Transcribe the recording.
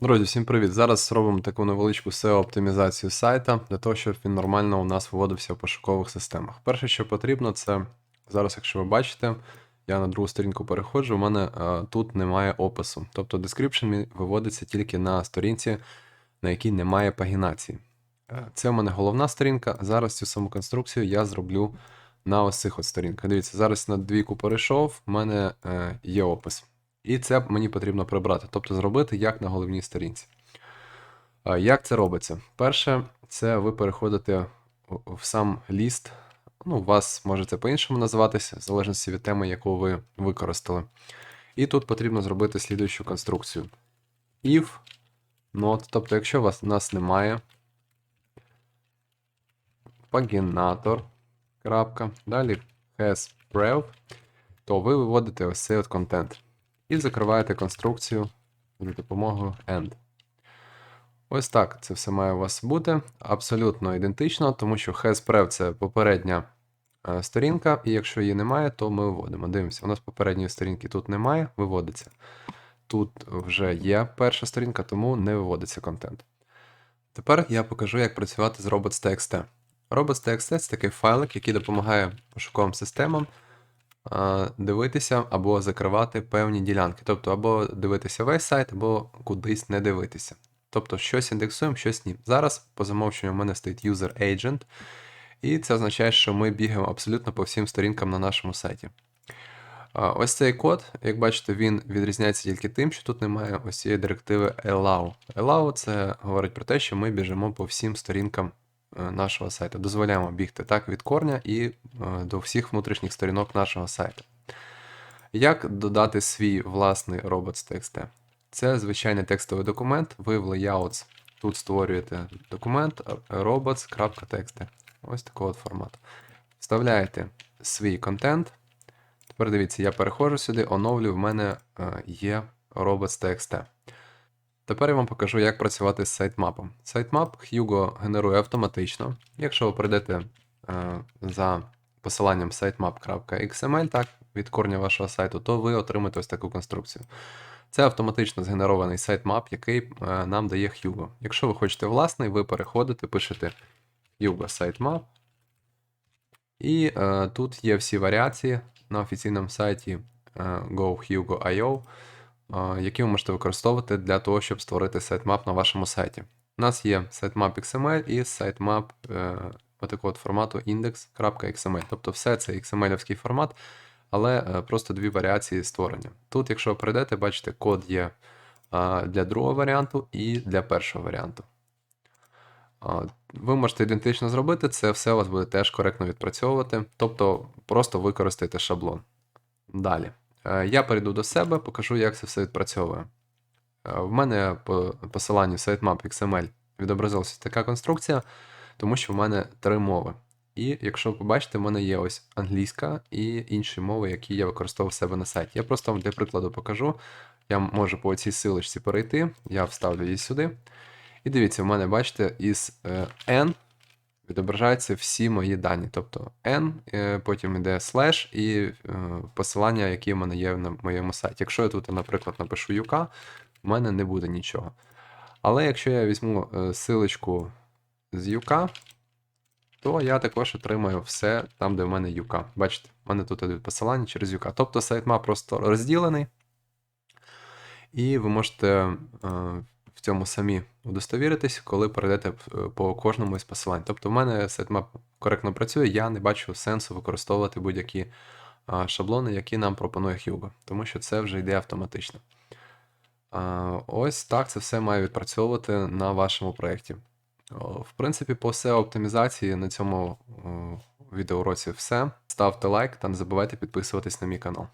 Друзі, всім привіт! Зараз зробимо таку невеличку SEO-оптимізацію сайта для того, щоб він нормально у нас виводився в пошукових системах. Перше, що потрібно, це зараз, якщо ви бачите, я на другу сторінку переходжу, у мене е, тут немає опису. Тобто description виводиться тільки на сторінці, на якій немає пагінації. Е, Це у мене головна сторінка. Зараз цю саму конструкцію я зроблю на ось цих от сторінках. Дивіться, зараз на двійку перейшов, в мене е, є опис. І це мені потрібно прибрати, тобто зробити як на головній сторінці. Як це робиться? Перше, це ви переходите в- сам ліст. Ну, у вас може це по-іншому називатися, в залежності від теми, яку ви використали. І тут потрібно зробити слідуючу конструкцію. If not, тобто, якщо у вас нас немає пагінатор, далі has prev, то ви виводите ось цей от контент. І закриваєте конструкцію за допомогою end. Ось так це все має у вас бути. Абсолютно ідентично, тому що hasprev це попередня е, сторінка, і якщо її немає, то ми виводимо. Дивимося, у нас попередньої сторінки тут немає, виводиться. Тут вже є перша сторінка, тому не виводиться контент. Тепер я покажу, як працювати з robots.txt. Robots.txt це такий файлик, який допомагає пошуковим системам дивитися або закривати певні ділянки. Тобто, або дивитися весь сайт, або кудись не дивитися. Тобто, щось індексуємо, щось ні. Зараз по замовченню в мене стоїть user agent, і це означає, що ми бігаємо абсолютно по всім сторінкам на нашому сайті. Ось цей код, як бачите, він відрізняється тільки тим, що тут немає ось цієї директиви allow. Allow це говорить про те, що ми біжимо по всім сторінкам нашого сайту. Дозволяємо бігти так від корня і е, до всіх внутрішніх сторінок нашого сайту. Як додати свій власний робот з robots.txt? Це звичайний текстовий документ. Ви в Layouts тут створюєте документ е, robots.txt. Ось такого от формату. Вставляєте свій контент. Тепер дивіться, я переходжу сюди, оновлюю, в мене е, є robots.txt. Тепер я вам покажу, як працювати з сайтмапом. Сайтмап Hugo генерує автоматично. Якщо ви прийдете е, за посиланням sitemap.xml, так, від корня вашого сайту, то ви отримаєте ось таку конструкцію. Це автоматично згенерований сайтмап, який е, нам дає Hugo. Якщо ви хочете власний, ви переходите, пишете Hugo sitemap. І е, тут є всі варіації на офіційному сайті е, GoHugo.io, які ви можете використовувати для того, щоб створити сайтмап на вашому сайті. У нас є sitemap XML і sitemap е, отакого от формату index.xml. Тобто все це XML-овський формат, але е, просто дві варіації створення. Тут, якщо ви перейдете, бачите, код є для другого варіанту і для першого варіанту. Ви можете ідентично зробити, це все у вас буде теж коректно відпрацьовувати, тобто просто використайте шаблон. Далі. Е, Я перейду до себе, покажу, як це все відпрацьовує. Е, В мене по посиланню sitemap XML відобразилася така конструкція, тому що в мене три мови. І якщо ви побачите, в мене є ось англійська і інші мови, які я використовував себе на сайті. Я просто вам для прикладу покажу. Я можу по цій силочці перейти, я вставлю її сюди. І дивіться, в мене, бачите, із е, N відображаються всі мої дані. Тобто N, е, потім йде слеш і е, посилання, які в мене є на моєму сайті. Якщо я тут, наприклад, напишу UK, в мене не буде нічого. Але якщо я візьму е, силочку з UK, то я також отримаю все там, де в мене UK. Бачите, в мене тут йдуть посилання через UK. Тобто сайтмап просто розділений, і ви можете цьому самі удостовіритись, коли перейдете е, по кожному із посилань. Тобто, в мене сайтмап коректно працює, я не бачу сенсу використовувати будь-які шаблони, які нам пропонує Hugo, тому що це вже йде автоматично. Ось так це все має відпрацьовувати на вашому проєкті. В принципі, по SEO оптимізації на цьому відеоуроці все. Ставте лайк та не забувайте підписуватись на мій канал.